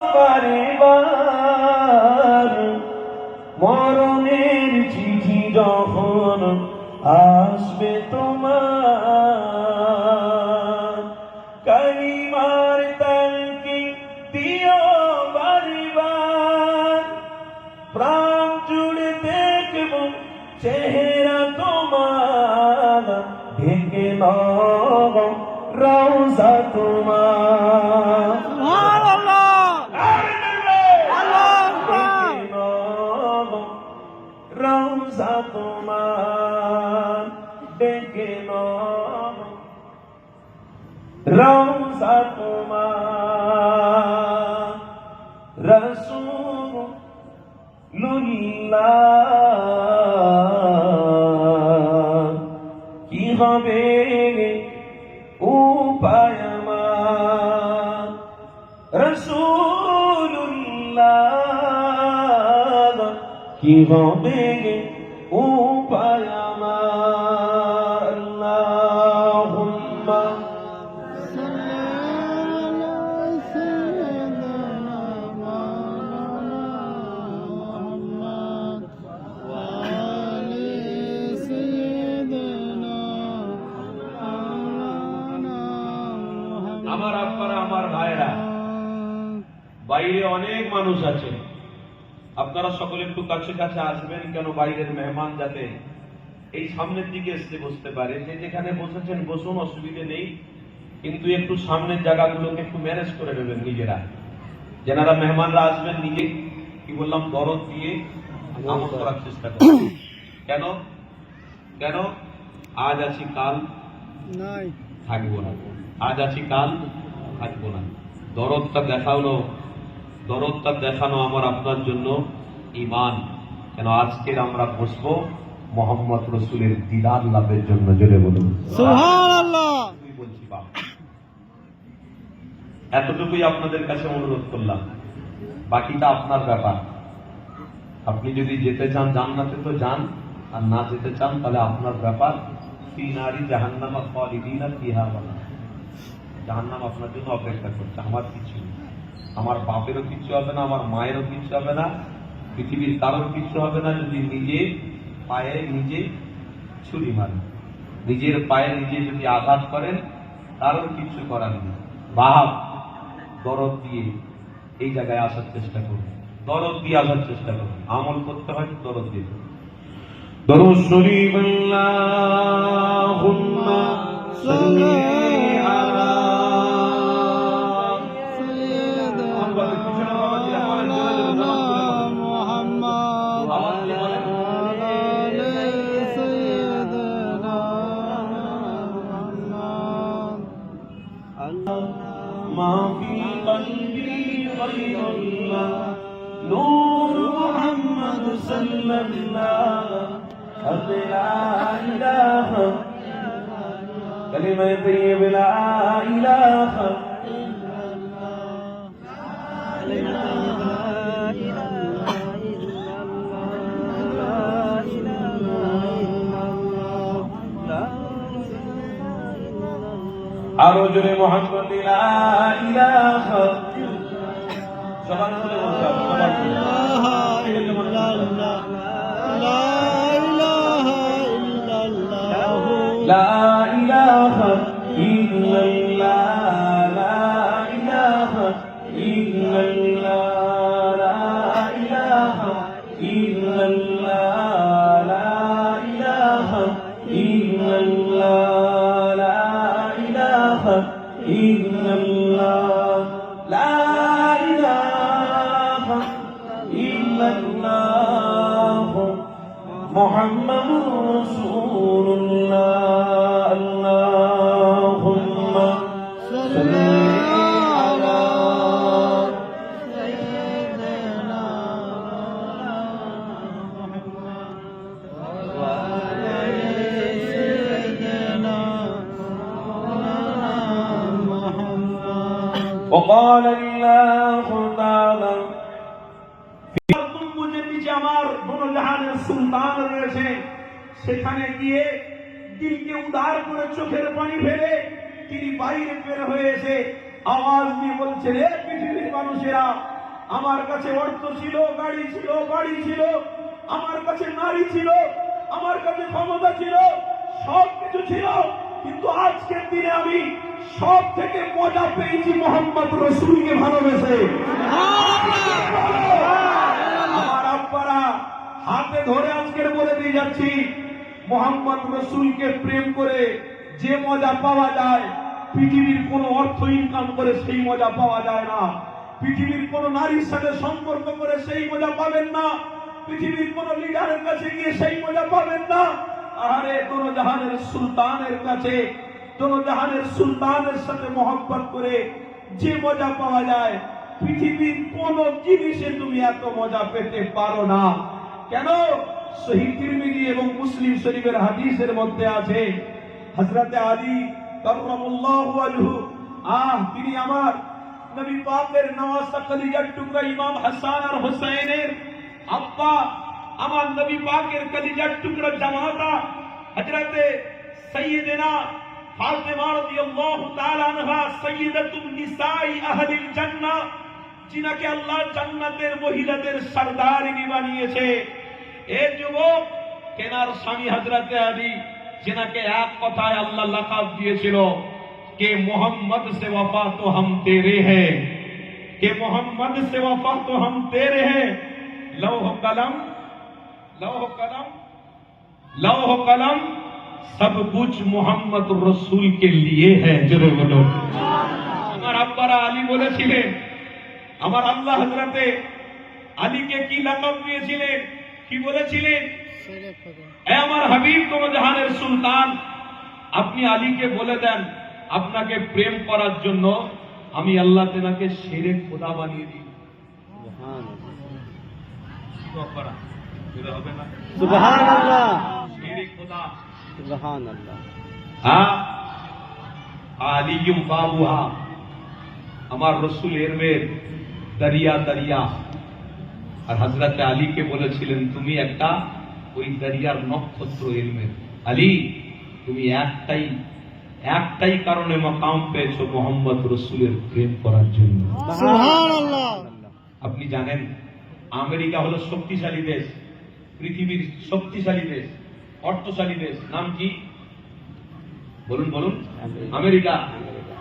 পারিবার মরণের চিঠি যখন আসবে রসুল الله কি হবে উপায় আমার? রসুল্লাহ কি হবে বাইরে অনেক মানুষ আছে। আপনারা সকলে একটু কাছে কাছে আসবেন কেন বাইরের মেহমান যাতে এই সামনের দিকে এসে বসতে পারে। যে যেখানে বসেছেন বসুন অসুবিধে নেই। কিন্তু একটু সামনের জায়গাগুলোকে একটু ম্যানেজ করে নেবেন নিজেরা। যেনারা মেহমানরা আসবেন নিজে কি বললাম দরদ দিয়ে আমল করার চেষ্টা করবেন। কেন? কেন? আজ আছি কাল থাকব না। আজ আছি কাল থাকব না। দরদটা দেখানো দরদটা দেখানো আমার আপনার জন্য ইমান কেন আজকের আমরা বসবো মোহাম্মদ রসুলের দিদার লাভের জন্য জোরে বলুন। এতটুকুই বলছি বাপ এতটুকুই আপনাদের কাছে অনুরোধ করলাম। বাকিটা আপনার ব্যাপার। আপনি যদি যেতে চান জান্নাতে তো যান। আর না যেতে চান তাহলে আপনার ব্যাপার। ফি নারী জাহান্নামা ফিহা বলা জাহান্নাম আপনার জন্য অপেক্ষা করছে আমার কিছু নেই। আমার বাপেরও কিছু হবে না, আমার মায়েরও কিছু হবে না, পৃথিবীর কারোর কিছু হবে না যদি নিজে পায়ে নিজে ছুরি মারেন। নিজের পায়ে নিজে যদি আঘাত করেন, কারোর কিছু করার নেই। বাপ, দরদ দিয়ে এই জায়গায় আসার চেষ্টা করুন। দরদ দিয়ে আসার চেষ্টা করুন। আমল করতে হয়, দরদ দিয়ে। দরুদ শরীফ আল্লাহুম্মা জবান খুলে বলতে হবে জবান খুলে। লা وقال الله تعالى গম্বুজের নিচে আমার বনজাহানের সুলতান রয়েছে সেখানে গিয়ে দিলকে উদার করে চোখের পানি ফেলে তিনি বাইরে বের হয়েছে আওয়াজ দিয়ে বলছে রে পৃথিবীর মানুষেরা আমার কাছে অর্থ ছিল গাড়ি ছিল বাড়ি ছিল আমার কাছে নারী ছিল আমার কাছে ক্ষমতা ছিল সব কিছু ছিল কিন্তু আজকের দিনে আমি সব থেকে মজা পেয়েছি মোহাম্মদ রসুলকে ভালোবেসে। আমার আব্বারা হাতে ধরে আজকের বলে দিয়ে যাচ্ছি, মোহাম্মদ রসুলকে প্রেম করে যে মজা পাওয়া যায়, পৃথিবীর কোন অর্থ ইনকাম করে সেই মজা পাওয়া যায় না। পৃথিবীর কোন নারীর সাথে সম্পর্ক করে সেই মজা পাবেন না। পৃথিবীর কোন লিডারের কাছে গিয়ে সেই মজা পাবেন না। আরে কোন জাহানের সুলতানের কাছে কোন জাহানের সুলতানের সাথে মহব্বত করে যে মজা পাওয়া যায়, পৃথিবীর কোন জিনিসে তুমি এত মজা পেতে পারো না। কেন? শহীদ তিরমিজি এবং মুসলিম শরীফের হাদিসের মধ্যে আছে, হযরতে আলী কাররামুল্লাহু আনহু, আহ, তিনি আমার নবী পাকের নওয়াজ কলিজার টুকরা ইমাম হাসান আর হুসাইনের আব্বা, আমার নবী পাকের কলিজার টুকরা জামাতা, হযরতে সৈয়দনা ফাতেমা রাদিয়াল্লাহু তাআলা আনহা সাইয়্যিদাতুন নিসাই আহলিল জান্নাহ আল্লাহ জান্নাতের মহিলাদের সরদারিনী বানিয়েছে। এ যুবক, কেনার স্বামী হযরতে আলী, যেনাকে এক কথায় আল্লাহ লাকাব দিয়েছিল, কে মোহাম্মদ সে ওয়াফা তো হাম তেরে হে। কে মোহাম্মদ সে ওয়াফা তো হাম তেরে হে। লৌহ কলম লৌহ কলম লৌহ কলম সব কুছ মোহাম্মদ রসুল কে লিয়ে হ্যাঁ জোরে বলো। আমার আব্বারা আলী বলেছিলেন আমার আল্লাহ হজরতে আলীকে কি লাকব দিয়েছিলেন? কি বলেছিলেন? আমার হাবিব তো জাহানের সুলতান আপনি আলীকে বলে দেন আপনাকে প্রেম করার জন্য আমি আল্লাহ তেনাকে সেরে খোদা বানিয়ে দিই। হবে না? খোদা। বাবুহা আমার রসুল এরমের দরিয়া দরিয়া আর হজরত আলীকে বলেছিলেন তুমি একটা ওই দরিয়ার নক্ষত্র এলমের আলী তুমি একটাই একটাই কারণে মাকাম পেয়েছ মোহাম্মদ রসুলের প্রেম করার জন্য। আপনি জানেন আমেরিকা হলো শক্তিশালী দেশ পৃথিবীর শক্তিশালী দেশ। অর্থশালী দেশ নাম কি? বলুন বলুন। আমেরিকা।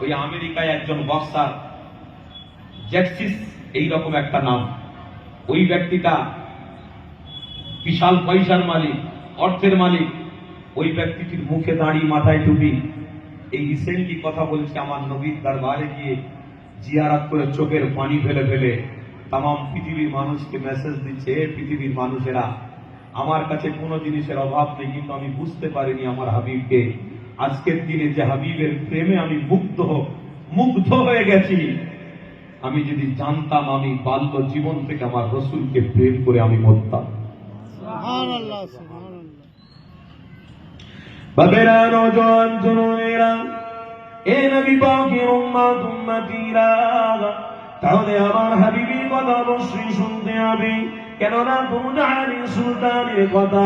ওই আমেরিকায় একজন বক্সার। জ্যাকসিস এইরকম একটা নাম। ওই ব্যক্তিটা বিশাল পয়সার মালিক অর্থের মালিক। ওই ব্যক্তিটির মুখে দাঁড়িয়ে মাথায় টুপি। এই রিসেন্টলি কথা বলছে আমার নবীর দরবারে গিয়ে জিয়ারাত করে চোখের পানি ফেলে ফেলে। তাম পৃথিবীর মানুষকে মেসেজ দিচ্ছে পৃথিবীর মানুষেরা আমার কাছে কোনো জিনিসের অভাব নেই কিন্তু আমি বুঝতে পারিনি আমার হাবিবকে। আজকের দিনে যে হাবিবের প্রেমে আমি মুগ্ধ মুগ্ধ হয়ে গেছি। আমি যদি জানতাম আমি বাল্য জীবন থেকে আমার রসুলকে প্রেম করে আমি মরতাম। বাবেরা এ নবী পাকের উম্মত উম্মতিরা তাহলে আমার হাবিবির কথা অবশ্যই শুনতে হবে। কেননা দুজাহানি সুলতানের কথা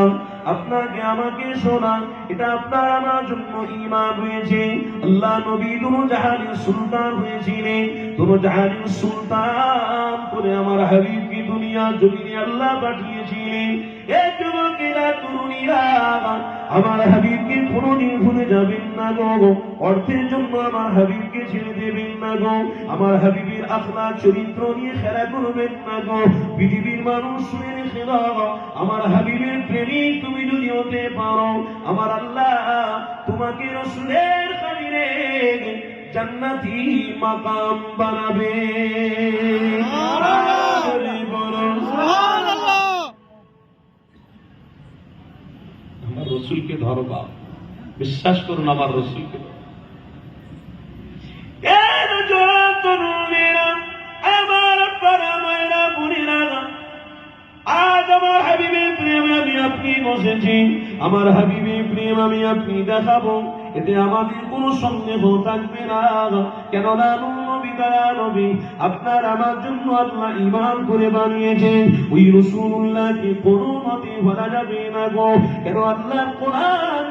আপনাকে আমাকে শোনা, এটা আপনার আমার জন্য ইমান হয়েছে। আল্লাহ নবী দুজাহানি সুলতান হয়েছিলেন। দুজাহানি সুলতান করে আমার হাবিবকে দুনিয়া জমিনে আল্লাহ আমার হাবিবকে কোনোদিন ভুলে যাবেন না গো অর্থের জন্য আমার হাবিবকে ছেড়ে দেবেন না গো। আমার হাবিবের আখলা চরিত্র নিয়ে খেলা করবেন না গো। পৃথিবীর মানুষ শুনে রেখে আমার হাবিবের প্রেমিক তুমি যদি হতে পারো, আমার আল্লাহ তোমাকে রসুলের কাবিরে জান্নাতি মাকাম বানাবে। রসুলকে ধরো বাপ বিশ্বাস করুন আমার রসুলকে আমার হাবিবের প্রেম আমি আপনি দেখাবো, এতে আমাদের কোনো সন্দেহ থাকবে না। কেননা দয়া নবী আপনার আমার জন্য আল্লাহ ইমান করে বানিয়েছেন। ওই রসুল্লাহকে কোনো মতে ভরা যাবে না গো। কেন আল্লাহ কোরআন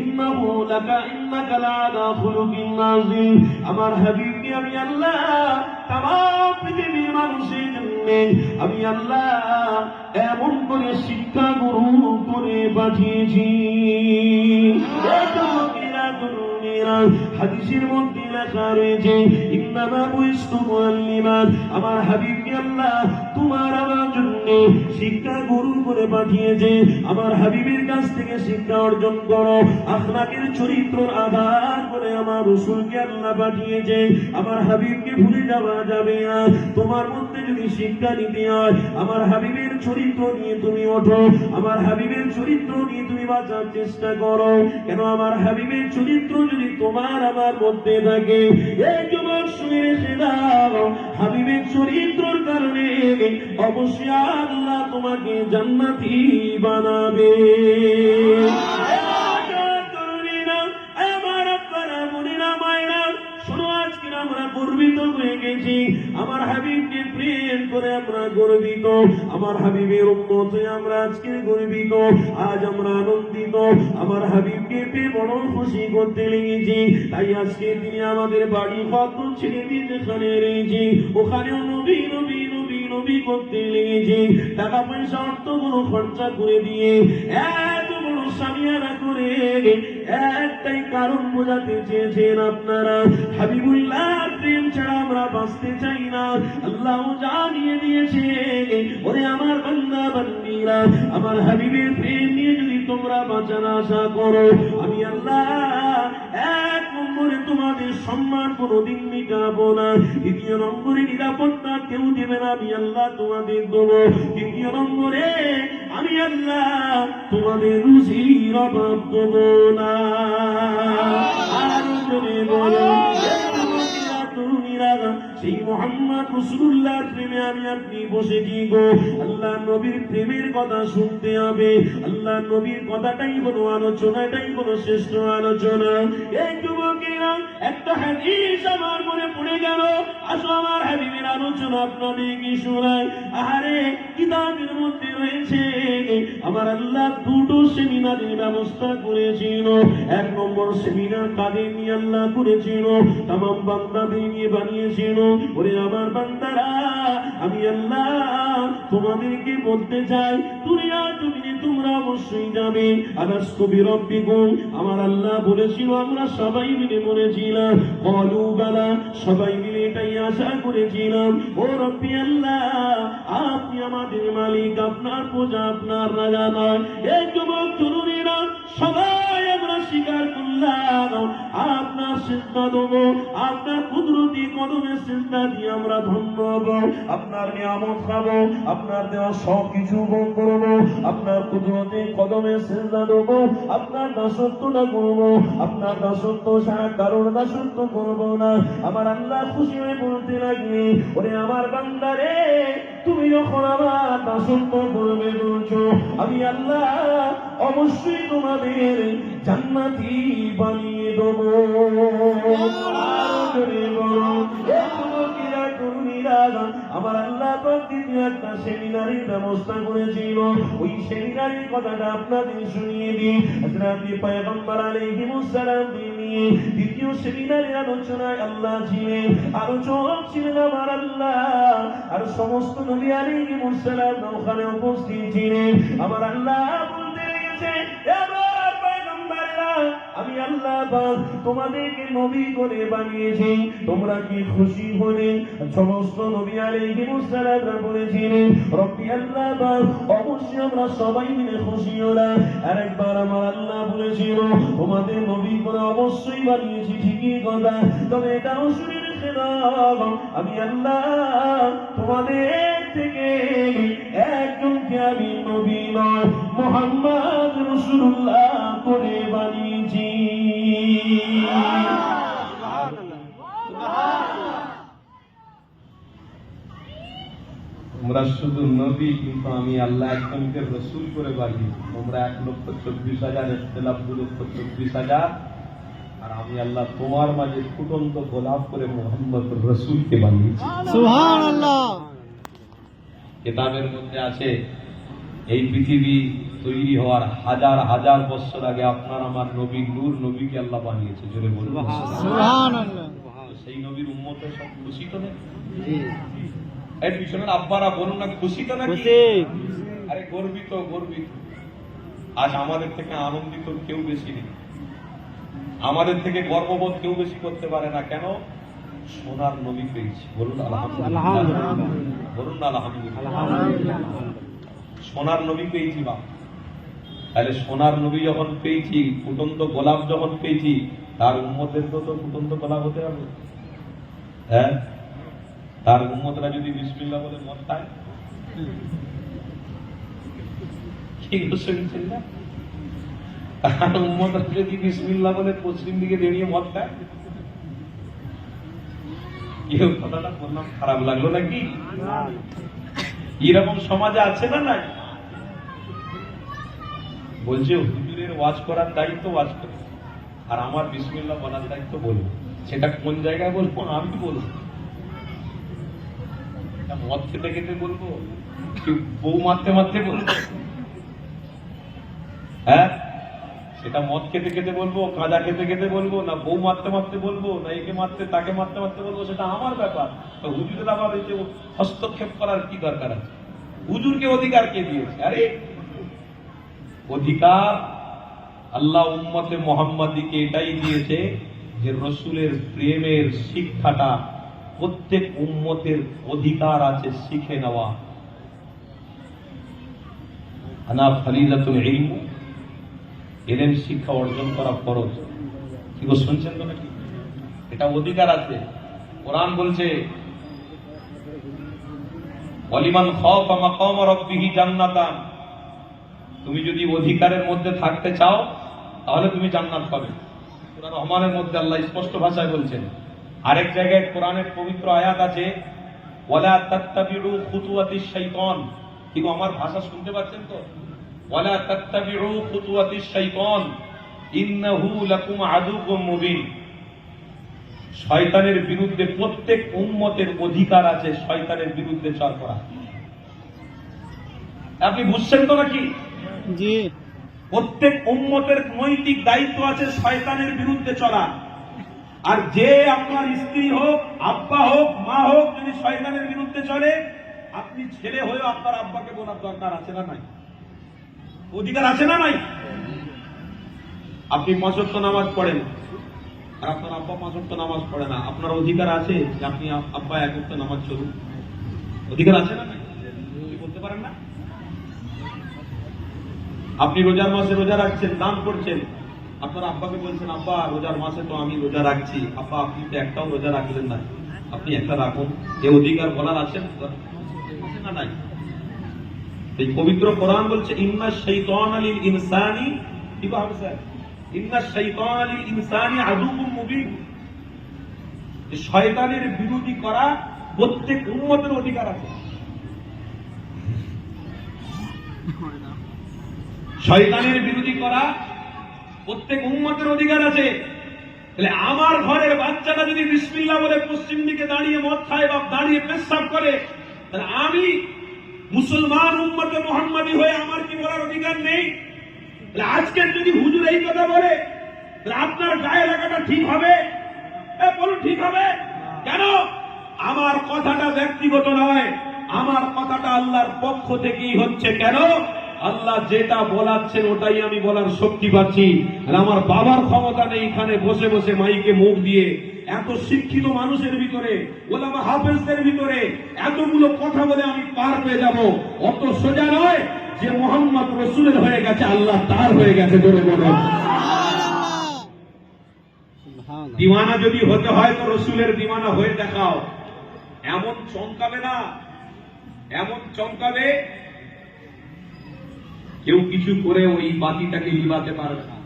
ইন্নাহু লাকা ইন্নাকা লাআলা খুলুকিন নাযীম আমার হাবিবকে আমি আল্লাহ পৃথিবীর মানুষের জন্য আমি আল্লাহ এমন করে শিক্ষা গুরু করে পাঠিয়েছি। হাদিসের মধ্যে রয়েছে ইন্নামা বুইস্তু মুআল্লিমান আমার হাবিবকে আল্লাহ তোমার আমার জন্য শিক্ষা গুরু করে পাঠিয়েছে। আমার হাবিবের কাছ থেকে শিক্ষা অর্জন করো। আখলাকের আধার করে আমার রসুলকে আল্লাহ পাঠিয়েছে। আমার হাবিবকে ভুলে যাওয়া যাবে না। তোমার মধ্যে যদি শিক্ষা নিতে হয়, আমার হাবিবের চরিত্র নিয়ে তুমি ওঠো। আমার হাবিবের চরিত্র নিয়ে তুমি বাঁচার চেষ্টা করো। কেন আমার হাবিবের চরিত্র যদি তোমার আমার মধ্যে থাকে এই যুবক রেখে হাবিবের চরিত্রর কারণে অবশ্যই আল্লাহ তোমাকে জান্নাতি বানাবে। আমরা গর্বিত হয়ে গেছি। আমার হাবিবকে প্রেম করে আমরা গর্বিত। আমার হাবিবের উন্মত আমরা আজকে গর্বিত। আজ আমরা আনন্দিত। আমার হাবিবকে পেয়ে বড় খুশি করতে লেগেছি। তাই আজকে তিনি আমাদের বাড়ি কত ছেড়ে দিয়ে যেখানে রয়েছি। ওখানেও নবী নবী নবী নবী করতে লেগেছি। টাকা পয়সা অর্থ কোনো খরচা করে দিয়ে বড় সামিয়ানা করে একটাই কারণ বোঝাতে চেয়েছেন আপনারা, হাবিবুল্লাহ, প্রেম ছাড়া আমরা বাঁচতে চাই না। আল্লাহ জানিয়ে দিয়েছে, ওরে আমার বান্দা, বান্দিরা, আমার হাবিবের প্রেম নিয়ে যদি তোমরা বাঁচার আশা করো, আমি আল্লাহ এক নম্বরে তোমাদের সম্মান কোনোদিন মিটাবো না। দ্বিতীয় নম্বরে নিরাপত্তা কেউ দেবে না, আমি আল্লাহ তোমাদের দেবো। তৃতীয় নম্বরে আমি আল্লাহ তোমাদের রুজির অভাব দেবো না। আর যদি বলো সেই মোহাম্মদ প্রেমে আমি আপনি বসে কি গো? আল্লাহ নবীর প্রেমের কথা শুনতে হবে। আল্লাহ নবীর কথাটাই কোনো আলোচনা এটাই কোনো শ্রেষ্ঠ আলোচনা। যুবকেরা একটা হাদিস আমার মনে পড়ে গেল। আসো আমার হাবিবের আলোচনা আপনাদের কি শোনায় আহারে, কিতাবের মধ্যে রয়েছে, আমার আল্লাহ দুটো সেমিনারের ব্যবস্থা করেছিল। এক নম্বর সেমিনার কাদের নিয়ে আল্লাহ করেছিল তাম বান্দাদের নিয়ে বানিয়েছিল। ওরে আমার বান্দারা, আমি আল্লাহ তোমাদেরকে বলতে চাই দুনিয়া জমিনে তোমরা অবশ্যই যাবে। আনাস কবি রব্বিকুম আমার আল্লাহ বলেছিল, আমরা সবাই মিলে বলেছিলাম কলু বালা সবাই মিলে এটাই আশা করেছিলাম। ও রব্বি আল্লাহ, আপনি আমাদের মালিক, আপনার পূজা আপনার রাজা নয়। এই যুবক, তরুণীরা, সবাই স্বীকার করলাম আপনার সিদ্ধা দেবো আপনার কুদরতি কদমে সিদ্ধা দিয়ে আমরা ধন্য হব। আপনার নিয়ামত খাব আপনার দেওয়া সব কিছু ভোগ করব, আপনার কুদরতি কদমে সিদ্ধা দেবো, আপনার দাসত্বটা করব, আপনার দাসত্ব ছাড়া কারোর দাসত্ব করব না। আমার আল্লাহ খুশি হয়ে বলতে লাগলি, ওরে আমার বান্দারে তুমি যখন আমার দাসত্ব করবে বলছো, আমি আল্লাহ অবশ্যই তোমাদের জান্নাতি বানিয়ে দেবো। আমার আল্লাহ একটা সেমিনারের ব্যবস্থা করেছিল। ওই সেমিনারের কথাটা আপনাদের শুনিয়ে দিই। হযরত পয়গম্বর আলাইহিস সালাম নিয়ে দ্বিতীয় সেমিনারের আলোচনায় আল্লাহ ছিলেন, আলোচক ছিলেন আমার আল্লাহ। আর সমস্ত নবী আলাইহিস সালাম ওখানে উপস্থিত ছিলেন। আমার আল্লাহ বলতে লেগেছে আমি আল্লাহ পাক তোমাদেরকে নবী করে বানিয়েছি। তোমরা কি খুশি হলে? সমস্ত নবী আলাইহিস সালামরা বলেছিলেন, রব্বি আল্লাহ পাক, অবশ্যই আমরা সবাই মিলে খুশি হলাম। আরেকবার আমার আল্লাহ বলেছিল, তোমাদের নবী করে অবশ্যই বানিয়েছি, ঠিকই কথা। তবে এটাও শুনে আমি আল্লাহ তোমাদের থেকে একজনকে আমি নবী নয়, মোহাম্মদ রসুল্লাহ করে বানিয়েছি। তোমরা শুধু নবী কিন্তু আমি আল্লাহ একজনকে রসুল করে বানিয়েছি তোমরা এক লক্ষ চব্বিশ হাজার ইখতলাফ দু লক্ষ চব্বিশ হাজার। আর আমি আল্লাহ তোমার মাঝে ফুটন্ত গোলাপ করে মোহাম্মদ রসুলকে বানিয়েছি। কেতাবের মধ্যে আছে এই পৃথিবী তৈরি হওয়ার হাজার হাজার বছর আগে আপনার আমার নবী নূর নবীকে আল্লাহ বানিয়েছে জোরে বলুন। আল্লাহ সেই নবীর উম্মতের সব খুশি তো না জি। এই পিছনের আব্বারা বলুন না খুশি তো নাকি? আরে গর্বিত গর্বিত। আজ আমাদের থেকে আনন্দিত কেউ বেশি নেই। আমাদের থেকে গর্ববোধ কেউ বেশি করতে পারে না। কেন? সোনার নবী পেয়েছি। বলুন আলহামদুলিল্লাহ। বলুন না আলহামদুলিল্লাহ। সোনার নবী পেয়েছি বা তাহলে সোনার নবী যখন পেয়েছি ফুটন্ত গোলাপ যখন পেয়েছি তার উম্মতের তো তো ফুটন্ত গোলাপ হতে হবে। হ্যাঁ? তার উন্মতরা যদি বিসমিল্লা বলে মদ খায়? বলে এরকম সমাজে আছে না বলছে, হুজুরের ওয়াজ করার দায়িত্ব ওয়াজ করে। আর আমার বিসমিল্লা বলার দায়িত্ব বলব সেটা কোন জায়গায় বলব? আমি বলব। মদ খেতে খেতে বলব? কি বউ মারতে মারতে বলব? হ্যাঁ? সেটা মদ খেতে খেতে বলব, কাঁদা খেতে খেতে বলব, না বউ মারতে মারতে বলব, না একে মারতে, তাকে মারতে মারতে বলব, সেটা আমার ব্যাপার। তো হুজুরের আবার এই যে হস্তক্ষেপ করার কি দরকার আছে? হুজুরকে অধিকার কে দিয়েছে? আরে, অধিকার আল্লাহ উম্মতে মোহাম্মদীকে এটাই দিয়েছে যে রসুলের প্রেমের শিক্ষাটা প্রত্যেক উম্মতের অধিকার আছে, শিখে নেওয়া। আনা ফালিলাতুল ইলম, এলেম শিক্ষা অর্জন করা ফরজ। কি গো, শুনছেন তো নাকি? এটা অধিকার আছে। কোরআন বলছে অলিমান খাফা মাকাম রাব্বিহি জান্নাতান। তুমি যদি অধিকারের মধ্যে থাকতে চাও, তাহলে তুমি জান্নাত পাবে। রহমানের মধ্যে আল্লাহ স্পষ্ট ভাষায় বলছেন আরেক জায়গায় কোরআনের পবিত্র আয়াত আছে ওয়ালা তাত্তাবিউ খুতুওয়াতিশ শাইতান। কি আমার ভাষা শুনতে পাচ্ছেন তো? ওয়ালা তাত্তাবিউ খুতুওয়াতিশ শাইতান ইন্নাহু লাকুম আদুউম মুবিন। শয়তানের বিরুদ্ধে প্রত্যেক উম্মতের অধিকার আছে শয়তানের বিরুদ্ধে চল করা আপনি বুঝছেন তো নাকি? জি। প্রত্যেক উম্মতের নৈতিক দায়িত্ব আছে শয়তানের বিরুদ্ধে চলা। আর যে আপনার স্ত্রী হোক, আব্বা হোক, মা হোক, যদি শয়তানের বিরুদ্ধে চলে, আপনি ছেলে হয়েও আপনার আব্বাকে বলার দরকার আছে না নাই? অধিকার আছে না নাই? আপনি পাঁচত্ব নামাজ পড়েন, আর আপনার আব্বা পাঁচত্ব নামাজ পড়ে না। আপনার অধিকার আছে যে আপনি আব- আব্বা এক ওয়াক্ত নামাজ চলুন। অধিকার আছে না নাই? বলতে পারেন না? আপনি রোজার মাসে রোজা রাখছেন, দান করছেন আপনার আব্বাকে বলছেন, আব্বা, রোজার মাসে তো আমি রোজা রাখছি। আব্বা, আপনি তো একটাও রোজা রাখলেন না। আপনি একটা রাখুন। এ অধিকার বলার আছে? না? নাই। পবিত্র কোরআন বলছে, ইন্না শাইতান আলিল ইনসানি কি হবে স্যার ইন্না শাইতান আলিল ইনসানি আদুবুম মুবিন। শয়তানের বিরোধী করা প্রত্যেক উম্মতের অধিকার আছে। শয়তানের বিরোধী করা প্রত্যেক উম্মতের অধিকার আছে। তাহলে আমার ঘরের বাচ্চাটা যদি বিসমিল্লাহ বলে পশ্চিম দিকে দাঁড়িয়ে মদ খায় বা দাঁড়িয়ে পেশাব করে, তাহলে আমি মুসলমান উম্মতে মোহাম্মদী হয়ে আমার কি বলার অধিকার নেই? আজকে যদি হুজুর এই কথা বলে, তাহলে আপনার গায়ে লাগাটা ঠিক হবে? বলুন, ঠিক হবে? কেন? আমার কথাটা ব্যক্তিগত নয়, আমার কথাটা আল্লাহর পক্ষ থেকেই হচ্ছে। কেন? আল্লাহ যেটা বলাচ্ছেন ওটাই আমি বলার শক্তি পাচ্ছি। আর আমার বাবার ক্ষমতা নেই এখানে বসে বসে মাইকে মুখ দিয়ে। এত শিক্ষিত মানুষের ভিতরে ওলামা হাফেজদের ভিতরে এতগুলো কথা বলে আমি পার পেয়ে যাব। অত সোজা নয় যে মোহাম্মদ রসুলের হয়ে গেছে আল্লাহ তার হয়ে গেছে জোরে বলে। দিওয়ানা যদি হতে হয় তো রসুলের দিওয়ানা হয়ে দেখাও। এমন চমকাবে না। এমন চমকাবে কেউ কিছু করে ওই বাতিটাকে লিবাতে পারবে না।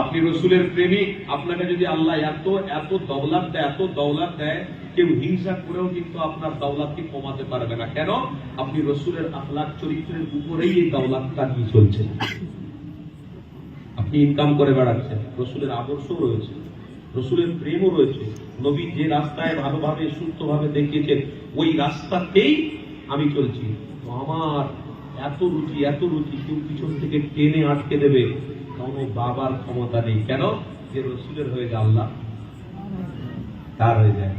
আপনি রসুলের প্রেমিক, আপনাকে যদি আল্লাহ এত এত দৌলাত দেয়, এত দৌলাত দেয়, কেউ হিংসা করেও কিন্তু আপনার দৌলাতকে কমাতে পারবে না। কেন? আপনি রসুলের আখলাক চরিত্রের উপরেই এই দৌলাতটা নিয়ে চলছে আপনি ইনকাম করে বেড়াচ্ছেন। রসুলের আদর্শও রয়েছে। রসুলের প্রেমও রয়েছে। নবী যে রাস্তায় ভালোভাবে, সুস্থভাবে দেখিয়েছেন, ওই রাস্তাতেই আমি চলছি। আমার এত রুচি এত রুচি কেউ পিছন থেকে টেনে আটকে দেবে। কোনো বাবার ক্ষমতা নেই। কেন? যে রসুলের হয়ে যায় আল্লাহ। তার হয়ে যায়।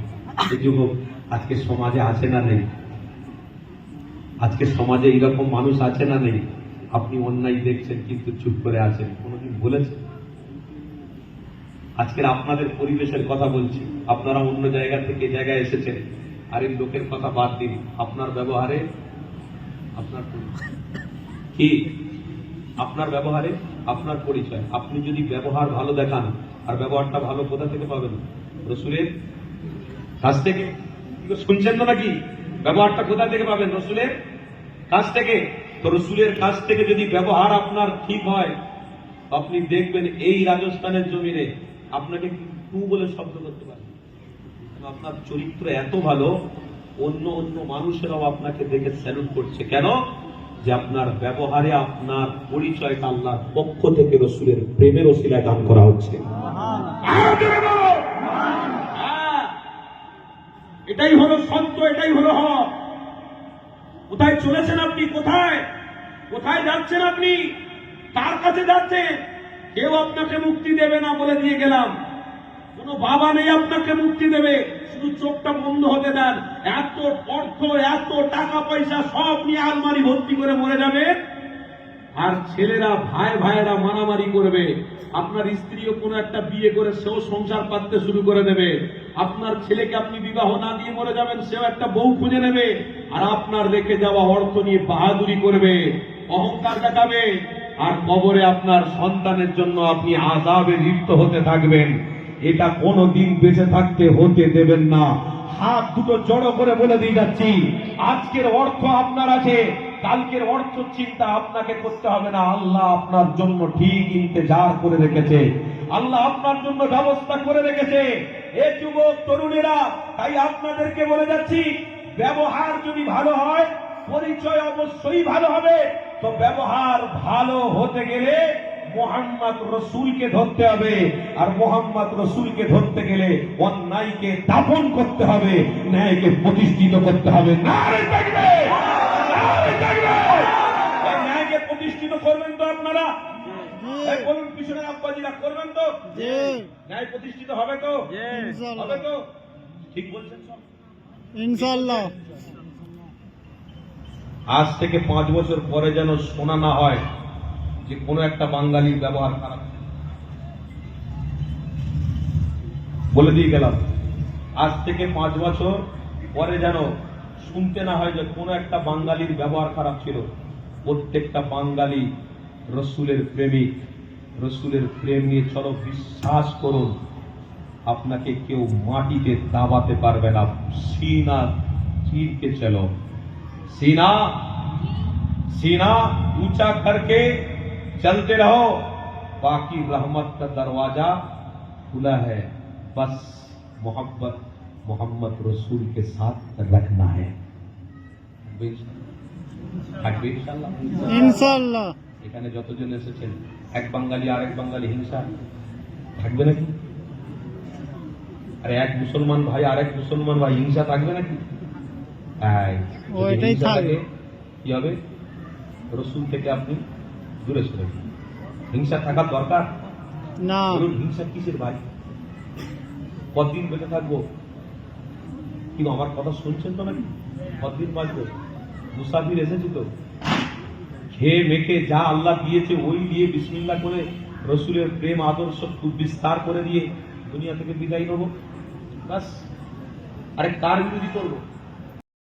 এই যুবক আজকে সমাজে আছে না নেই? আজকে সমাজে এইরকম মানুষ আছে না নেই? আপনি অন্যায় দেখছেন, কিন্তু চুপ করে আছেন। কোনোদিন বলেছেন? আজকের আপনাদের পরিবেশের কথা বলছি। আপনারা অন্য জায়গা থেকে জায়গায় এসেছেন। আর এই লোকের কথা বাদ দিন। আপনার ব্যবহারে আপনার পরিচয়। কি? আপনার ব্যবহারে আপনার পরিচয়। আপনি যদি ব্যবহার ভালো দেখান, আর ব্যবহারটা ভালো কোথা থেকে পাবেন? রসুলের কাছ থেকে। শুনছেন তো নাকি? ব্যবহারটা কোথা থেকে পাবেন রসুলের কাছ থেকে? তো রসুলের কাছ থেকে যদি ব্যবহার আপনার ঠিক হয়, আপনি দেখবেন এই রাজস্থানের জমিনে আপনাকে টু বলে শব্দ করতে পারে। আপনার চরিত্র এত ভালো অন্য অন্য মানুষেরাও আপনাকে দেখে স্যালুট করছে। কেন? যে আপনার ব্যবহারে আপনার পরিচয়টা আল্লাহর পক্ষ থেকে রসুলের প্রেমের ওসিলায় দান করা হচ্ছে। হ্যাঁ। এটাই হলো সত্য, এটাই হলো হক। কোথায় চলেছেন আপনি? কোথায়? কোথায় যাচ্ছেন আপনি? কার কাছে যাচ্ছেন? কেউ আপনাকে মুক্তি দেবে না বলে দিয়ে গেলাম। কোনো বাবা নেই আপনাকে মুক্তি দেবে। শুধু চোখটা বন্ধ হতে দেন। এত অর্থ, এত টাকা পয়সা সব নিয়ে আলমারি ভর্তি করে মরে যাবে। আর ছেলেরা, ভাই ভাইয়েরা মারামারি করবে। আপনার স্ত্রীও কোনো একটা বিয়ে করে সেও সংসার পাততে শুরু করে দেবে। আপনার ছেলেকে আপনি বিবাহ না দিয়ে মরে যাবেন, সেও একটা বউ খুঁজে নেবে। আর আপনার রেখে যাওয়া অর্থ নিয়ে বাহাদুরি করবে, অহংকার দেখাবে আর কবরে আপনার সন্তানের জন্য আপনি আজাবে লিপ্ত হতে থাকবেন। এটা কোনো দিন বেঁচে থাকতে হতে দেবেন না। হাত দুটো জড়ো করে বলে দিয়ে যাচ্ছি, আজকের অর্থ আপনার আছে, কালকের অর্থ চিন্তা আপনাকে করতে হবে না। আল্লাহ আপনার জন্য ঠিক ইন্তজার করে রেখেছে। আল্লাহ আপনার জন্য ব্যবস্থা করে রেখেছে। এ যুবক, তরুণেরা, তাই আপনাদেরকে বলে যাচ্ছি, ব্যবহার যদি ভালো হয়, পরিচয় অবশ্যই ভালো হবে। তো ব্যবহার ভালো হতে গেলে মোহাম্মদ রসুলকে ধরতে হবে। আর মোহাম্মদ রসুলকে ধরতে গেলে অন্যায়কে দাপন করতে হবে ন্যায়কে প্রতিষ্ঠিত করতে হবে। ন্যায়কে প্রতিষ্ঠিত করবেন তো আপনারা? বলুন পিছনে আব্বাজিরা করবেন তো? ন্যায় প্রতিষ্ঠিত হবে তো? হবে তো? ঠিক বলছেন সব? ইনশাল্লাহ আজ থেকে পাঁচ বছর পরে যেন শোনা না হয় যে কোনো একটা বাঙালির ব্যবহার খারাপ বলে দিয়ে গেলাম আজ থেকে পাঁচ বছর পরে যেন শুনতে না হয় যে কোনো একটা বাঙালির ব্যবহার খারাপ ছিল প্রত্যেকটা বাঙালি রসুলের প্রেমিক রসুলের প্রেম নিয়ে চলো বিশ্বাস করুন আপনাকে কেউ মাটিতে দাবাতে পারবে না সিনা চীরকে চলো सीना सीना ऊंचा करके चलते रहो बाकी रहमत का दरवाजा खुला है बस मोहब्बत मोहम्मद रसूल के साथ रखना है থাকবে ইনশাআল্লাহ ইনশাল্লাহ এখানে যতজন এসেছেন এক বাঙালি আরেক বাঙালি হিংসা থাকবে নাকি আরে এক মুসলমান ভাই আরেক মুসলমান ভাই হিংসা থাকবে নাকি তাই ও, যদি এটাই হিংসা থাকবে। থাকে, কি হবে রসুল থেকে আপনি দূরে সরে হিংসা থাকার দরকার? না। হিংসা কিসের ভাই? কতদিন বেঁচে থাকব? কিন্তু আমার কথা শুনছেন তো নাকি? কতদিন বাঁচবো? মুসাফির এসেছি তো। খেয়ে মেখে যা আল্লাহ দিয়েছে ওই দিয়ে বিসমিল্লা করে রসুলের প্রেম আদর্শ খুব বিস্তার করে দিয়ে দুনিয়া থেকে বিদায় নেব। বাস আরে কার বিরোধী করব?